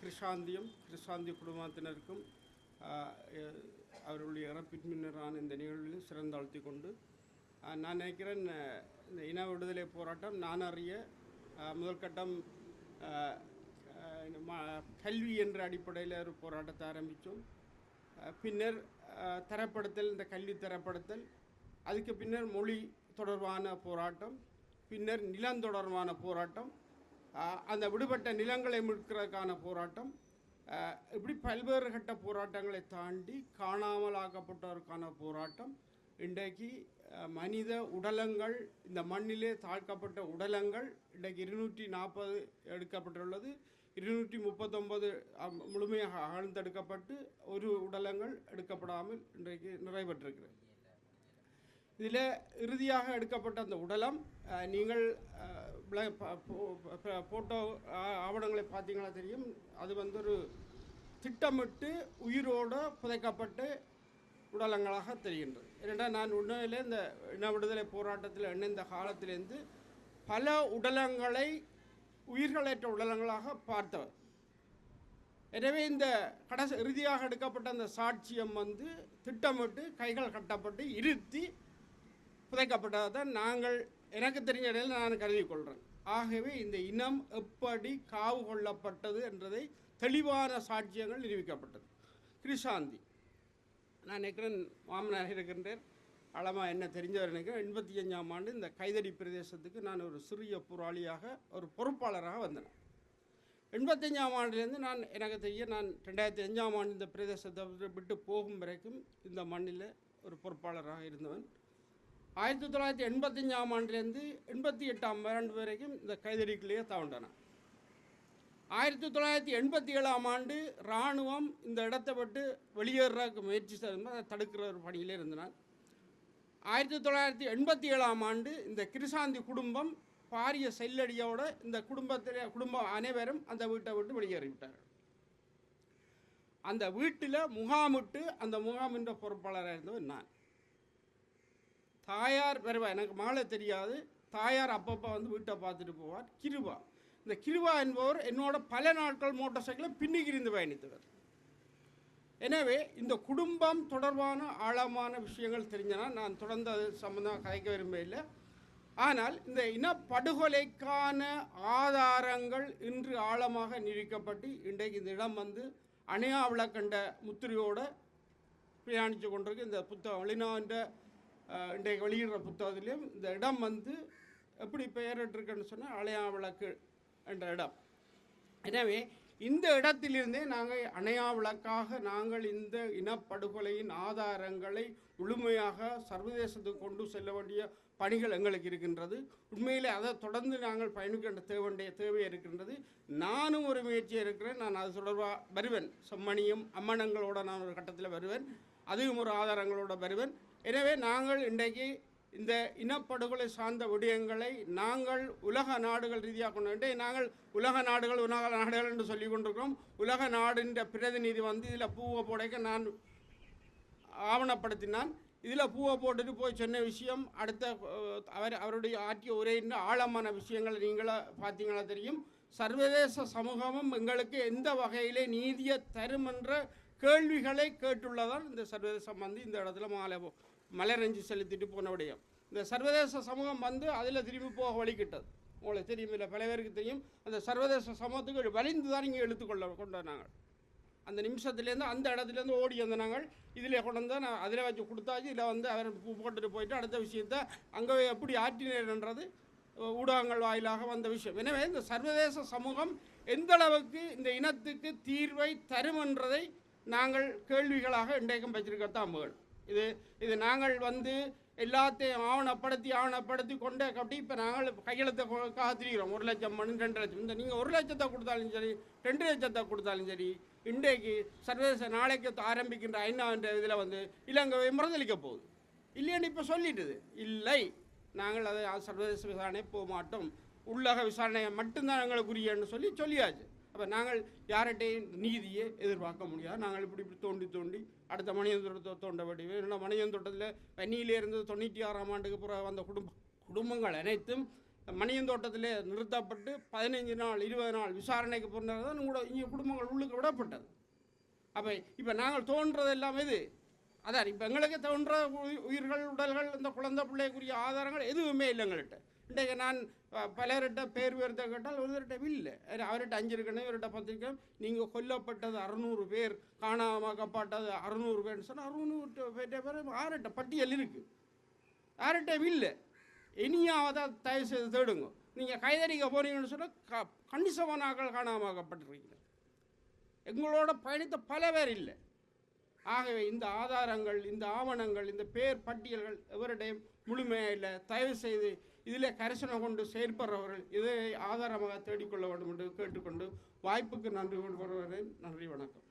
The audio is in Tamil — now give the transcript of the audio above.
கிருஷாந்தியும் கிருஷாந்தி குடும்பத்தினருக்கும் அவர்களுடைய இறப்பின் முன்னரான இந்த நிகழ்வில் சிறந்தாழ்த்தி கொண்டு நான் நினைக்கிறேன் இந்த இன விடுதலை போராட்டம் நான் அறிய முதல் கட்டம் கல்வி என்ற அடிப்படையில் ஒரு போராட்டத்தை ஆரம்பித்தோம். பின்னர் தரப்படுத்தல் இந்த கல்வி தரப்படுத்தல் அதுக்கு பின்னர் மொழி தொடர்பான போராட்டம் பின்னர் நிலம் தொடர்பான போராட்டம் அந்த விடுபட்ட நிலங்களை மீட்கிறதுக்கான போராட்டம் இப்படி பல்வேறு கட்ட போராட்டங்களை தாண்டி காணாமல் ஆக்கப்பட்டோருக்கான போராட்டம் இன்றைக்கு மனித உடலங்கள் இந்த மண்ணிலே தாழ்க்கப்பட்ட உடலங்கள் இன்றைக்கு இருநூற்றி நாற்பது எடுக்கப்பட்டுள்ளது இருநூற்றி முப்பத்தொன்பது முழுமையாக ஆழ்ந்தெடுக்கப்பட்டு ஒரு உடலங்கள் எடுக்கப்படாமல் இன்றைக்கு நிறைவேற்றிருக்கிறது. இதில் இறுதியாக எடுக்கப்பட்ட அந்த உடலம் நீங்கள் போட்டோ ஆவணங்களை பார்த்தீங்களா தெரியும்? அது வந்து ஒரு திட்டமிட்டு உயிரோடு புதைக்கப்பட்டு உடலங்களாக தெரிகின்றது. ஏனென்றால் நான் உண்மையிலே இந்த இன விடுதலை போராட்டத்தில் இணைந்த காலத்திலேருந்து பல உடலங்களை உயிர்களேற்ற உடலங்களாக பார்த்தவர். எனவே இந்த கடைசி இறுதியாக எடுக்கப்பட்ட அந்த சாட்சியம் வந்து திட்டமிட்டு கைகள் கட்டப்பட்டு இருத்தி புதைக்கப்பட்டதை தான் நாங்கள் எனக்கு தெரிஞ்ச இடையில் நான் கருதி கொள்கிறேன் ஆகவே இந்த இனம் எப்படி காவு கொள்ளப்பட்டது என்றதை தெளிவான சாட்சியங்கள் நிரூபிக்கப்பட்டது. கிருஷாந்தி. நான் நினைக்கிறேன் மாமனாக இருக்கின்றேன் அளமாக என்ன தெரிஞ்சவர் நினைக்கிறேன் எண்பத்தி அஞ்சாம் ஆண்டு இந்த கைதடி பிரதேசத்துக்கு நான் ஒரு சிறிய போராளியாக ஒரு பொறுப்பாளராக வந்தேன். எண்பத்தஞ்சாம் ஆண்டுலேருந்து நான் எனக்கு தெரிய நான் ரெண்டாயிரத்தி அஞ்சாம் ஆண்டு இந்த பிரதேசத்தை விட்டு- விட்டு போகும் வரைக்கும் இந்த மண்ணில் ஒரு பொறுப்பாளராக இருந்தவன். ஆயிரத்தி தொள்ளாயிரத்தி எண்பத்தஞ்சாம் ஆண்டுலேருந்து எண்பத்தி எட்டாம் ஆண்டு வரைக்கும் இந்த கைதடிக்குள்ளேயே தவண்டன ஆயிரத்தி தொள்ளாயிரத்தி எண்பத்தி ஏழாம் ஆண்டு இராணுவம் இந்த இடத்தை விட்டு வெளியேறக்கு முயற்சி செய்து அதை தடுக்கிற ஒரு பணியிலே இருந்தனர் ஆயிரத்தி தொள்ளாயிரத்தி எண்பத்தி ஏழாம் ஆண்டு இந்த கிருசாந்தி குடும்பம் பாரிய செல்லடியோட இந்த குடும்பத்தில் குடும்பம் அனைவரும் அந்த வீட்டை விட்டு வெளியேறிவிட்டார்கள். அந்த வீட்டில் முகாமிட்டு அந்த முகாமின்ற பொறுப்பாளராக இருந்தவர் நான். தாயார் வருவா எனக்கு மாலை தெரியாது. தாயார் அப்பப்போ வந்து வீட்டை பார்த்துட்டு போவார். கிருபா. இந்த கிருபா என்பவர் என்னோட பல நாட்கள் மோட்டார் சைக்கிளில் பின்னிக்கிருந்து பயணித்தவர். எனவே இந்த குடும்பம் தொடர்பான ஆழமான விஷயங்கள் தெரிஞ்சனா நான் தொடர்ந்து அது சம்மந்தமாக கதைக்க விரும்பவில்லை ஆனால் இந்த இனப்படுகொலைக்கான ஆதாரங்கள் இன்று ஆழமாக நிரூபிக்கப்பட்டு இன்றைக்கு இந்த இடம் வந்து அணையா விளக்கண்ட முத்திரையோடு பிரயாணித்து கொண்டிருக்கு. இந்த புத்தகம் வெளிநாண்ட இன்றைக்கு வெளியிடுற புத்தகத்திலையும் இந்த இடம் வந்து எப்படி பெயரிட்டிருக்குன்னு சொன்னால் அணையா விளக்கு என்ற இடம். எனவே இந்த இடத்திலிருந்தே நாங்கள் அணையா விளக்காக நாங்கள் இந்த இனப்படுகொலையின் ஆதாரங்களை முழுமையாக சர்வதேசத்துக்கு கொண்டு செல்ல வேண்டிய பணிகள் எங்களுக்கு இருக்கின்றது. உண்மையிலே அதை தொடர்ந்து நாங்கள் பயணிக்கின்ற தேவைய தேவை இருக்கின்றது. நானும் ஒரு முயற்சி இருக்கிறேன் நான் அது தொடர்பாக வருவேன். செம்மணியும் அம்மனங்களோட நான் ஒரு கட்டத்தில் வருவேன். அதுவும் ஒரு ஆதாரங்களோட வருவேன். எனவே நாங்கள் இன்றைக்கு இந்த இனப்படுகொலை சார்ந்த விடயங்களை நாங்கள் உலக நாடுகள் ரீதியாக கொண்டு வந்து நாங்கள் உலக நாடுகள் உலக நாடுகள் என்று சொல்லிக் கொண்டிருக்கிறோம். உலக நாடுன்ற பிரதிநிதி வந்து இதில் பூவை போடைக்க நான் ஆவணப்படுத்தினான். இதில் பூவை போட்டுட்டு போய் சொன்ன விஷயம் அடுத்த அவர் அவருடைய ஆற்றிய உரையின் ஆழமான விஷயங்களை நீங்களா பார்த்தீங்களா தெரியும். சர்வதேச சமூகமும் எங்களுக்கு எந்த வகையிலே நீதியை தரும் என்ற கேள்விகளை கேட்டுள்ளதால் இந்த சர்வதேசம் வந்து இந்த இடத்துல மாலை மலரஞ்சு செலுத்திட்டு போனவுடைய இந்த சர்வதேச சமூகம் வந்து அதில் திரும்பி போக வழிகிட்டது. உங்களுக்கு தெரியும் இல்லை பல பேருக்கு தெரியும். அந்த சர்வதேச சமூகத்துக்கு வலிந்து தான் இங்கே எடுத்துக்கொள்ள கொண்டு வந்தாங்க. அந்த நிமிஷத்துலேருந்து அந்த இடத்துலேருந்து ஓடி வந்த நாங்கள் இதில் கொண்டு வந்து நான் அதில் வச்சு கொடுத்தாச்சு. இதில் வந்து அவர் போட்டுட்டு போயிட்டு அடுத்த விஷயத்த அங்கே எப்படி ஆற்றினர்ன்றது ஊடகங்கள் வாயிலாக வந்த விஷயம். எனவே இந்த சர்வதேச சமூகம் எந்த அளவுக்கு இந்த இனத்துக்கு தீர்வை தரும் என்றதை நாங்கள் கேள்விகளாக இன்றைக்கும் வச்சிருக்கத்தான் வேணும். இது இது நாங்கள் வந்து எல்லாத்தையும் ஆவணப்படுத்தி ஆவணப்படுத்தி கொண்டே கட்டி இப்போ நாங்கள் கையெழுத்தை காத்திருக்கிறோம். ஒரு லட்சம் மணி ரெண்டு லட்சம். இந்த நீங்கள் ஒரு லட்சத்தை கொடுத்தாலும் சரி ரெண்டு லட்சத்தை கொடுத்தாலும் சரி இன்றைக்கு சர்வதேச நாளைக்கு ஆரம்பிக்கின்ற ஐநான்ற இதில் வந்து இலங்கை மறுதளிக்க போகுது. இல்லைன்னு இப்போ சொல்லிட்டுது. இல்லை. நாங்கள் அதை சர்வதேச விசாரணை போக மாட்டோம். உள்ளக விசாரணையை மட்டும்தான் எங்களுக்கு உரியன்னு சொல்லி சொல்லியாச்சு. அப்போ நாங்கள் யார்கிட்டையும் நீதியை எதிர்பார்க்க முடியாது. நாங்கள் இப்படி இப்படி தோண்டி தோண்டி அடுத்த மணியந்தோட்டத்தை தோண்ட வடிவு இல்லை மணியந்தோட்டத்தில் பன்னியிலே இருந்து தொண்ணூற்றி ஆறாம் ஆண்டுக்கு பிறகு வந்த குடும்ப குடும்பங்கள் அனைத்தும் மணியந்தோட்டத்தில் நிறுத்தப்பட்டு பதினைஞ்சு நாள் இருபது நாள் விசாரணைக்கு பிறந்தது தான் உங்களோட இங்கே குடும்பங்கள் உள்ளுக்கு விடப்பட்டது. அப்போ இப்போ நாங்கள் தோன்றது எல்லாமே இது அதான் இப்போ எங்களுக்கு தோன்ற உயிர்கள் உடல்கள் இந்த குழந்தை பிள்ளைக்குரிய ஆதாரங்கள் எதுவுமே இல்லை எங்கள்கிட்ட இன்றைக்கு நான் பலர்கிட்ட பேர் பேர்த்த கேட்டால் ஒருவர்கிட்ட இல்லை. அவர்கிட்ட அஞ்சு இருக்கணும் இவர்கிட்ட பத்து இருக்கணும். நீங்கள் கொல்லப்பட்டது அறுநூறு பேர் காணாமக்கப்பட்டது அறுநூறு பேர்னு சொன்னால் அறுநூறு பேர்ட்ட பேர் ஆறுகிட்ட பட்டியல் இருக்குது யார்கிட்ட இல்லை. இனியாவது தயவு செய்து தேடுங்க. நீங்கள் கைதறிக்க போகிறீங்கன்னு சொன்னால் க கணிசமான ஆக்கள் காணாமக்கப்பட்டிருக்கீங்க எங்களோட பயணித்த பல பேர் இல்லை. ஆகவே இந்த ஆதாரங்கள் இந்த ஆவணங்கள் இந்த பேர் பட்டியல்கள் எவரிடையும் முழுமையாக இல்லை. தயவு செய்து இதில் கரிசனம் கொண்டு செயற்படுறவர்கள் இதை ஆதாரமாக தேடிக்கொள்ள வேண்டும் என்று கேட்டுக்கொண்டு வாய்ப்புக்கு நன்றி கொண்டு வருவதை நன்றி வணக்கம்.